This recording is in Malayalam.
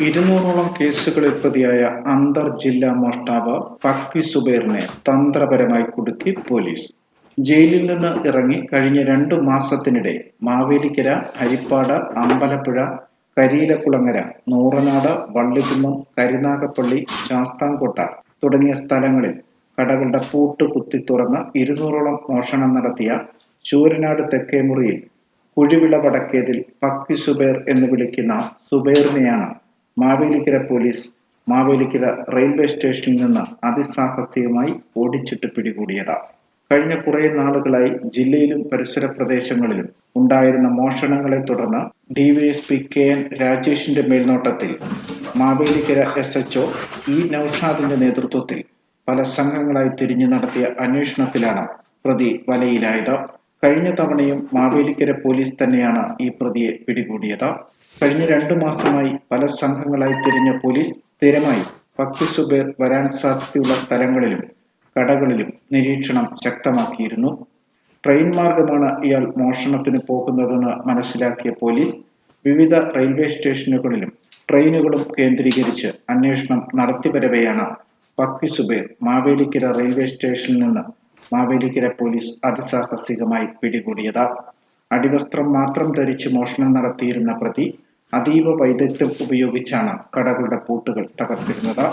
ഇരുന്നൂറോളം കേസുകളിൽ പ്രതിയായ അന്തർ ജില്ലാ മോഷ്ടാവ് പക്കി സുബൈറിനെ തന്ത്രപരമായി കുടുക്കി പോലീസ്. ജയിലിൽ നിന്ന് ഇറങ്ങി കഴിഞ്ഞ രണ്ടു മാസത്തിനിടെ മാവേലിക്കര ഹരിപ്പാട് അമ്പലപ്പുഴ കരിയിലക്കുളങ്ങര നൂറനാട് വള്ളിക്കുന്നം കരിനാഗപ്പള്ളി ശാസ്താംകോട്ട തുടങ്ങിയ സ്ഥലങ്ങളിൽ കടകളുടെ പൂട്ട് കുത്തി തുറന്ന് ഇരുന്നൂറോളം മോഷണം നടത്തിയ ശൂരനാട് തെക്കേമുറിയിൽ കുഴിവിള വടക്കേതിൽ പക്കി സുബൈർ എന്ന് വിളിക്കുന്ന സുബൈറിനെയാണ് മാവേലിക്കര പോലീസ് മാവേലിക്കര റെയിൽവേ സ്റ്റേഷനിൽ നിന്ന് അതിസാഹസികമായി ഓടിച്ചിട്ട് പിടികൂടിയത്. കഴിഞ്ഞ കുറെ നാളുകളായി ജില്ലയിലും പരിസര പ്രദേശങ്ങളിലും ഉണ്ടായിരുന്ന മോഷണങ്ങളെ തുടർന്ന് ഡിവൈഎസ്പി കെ എൻ രാജേഷിന്റെ മേൽനോട്ടത്തിൽ Mavelikkara S H O E നൌഷാദിന്റെ നേതൃത്വത്തിൽ പല സംഘങ്ങളായി തിരിഞ്ഞു നടത്തിയ അന്വേഷണത്തിലാണ് പ്രതി വലയിലായത്. കഴിഞ്ഞ തവണയും മാവേലിക്കര പോലീസ് തന്നെയാണ് ഈ പ്രതിയെ പിടികൂടിയത്. കഴിഞ്ഞ രണ്ടു മാസമായി പല സംഘങ്ങളായി തിരിഞ്ഞ പോലീസ് സ്ഥിരമായി പക്കി സുബേർ വരാൻ സാധ്യതയുള്ള സ്ഥലങ്ങളിലും കടകളിലും നിരീക്ഷണം ശക്തമാക്കിയിരുന്നു. ട്രെയിൻ മാർഗമാണ് ഇയാൾ മോഷണത്തിന് പോകുന്നതെന്ന് മനസ്സിലാക്കിയ പോലീസ് വിവിധ റെയിൽവേ സ്റ്റേഷനുകളിലും ട്രെയിനുകളും കേന്ദ്രീകരിച്ച് അന്വേഷണം നടത്തിവരവെയാണ് പക്കി സുബേർ മാവേലിക്കര റെയിൽവേ സ്റ്റേഷനിൽ നിന്ന് മാവേലിക്കര പോലീസ് അതിസാഹസികമായി പിടികൂടിയത്. അടിവസ്ത്രം മാത്രം ധരിച്ച് മോഷണം നടത്തിയിരുന്ന പ്രതി അതീവ വൈദഗ്ധ്യം ഉപയോഗിച്ചാണ് കടകളുടെ പൂട്ടുകൾ തകർത്തിരുന്നത്.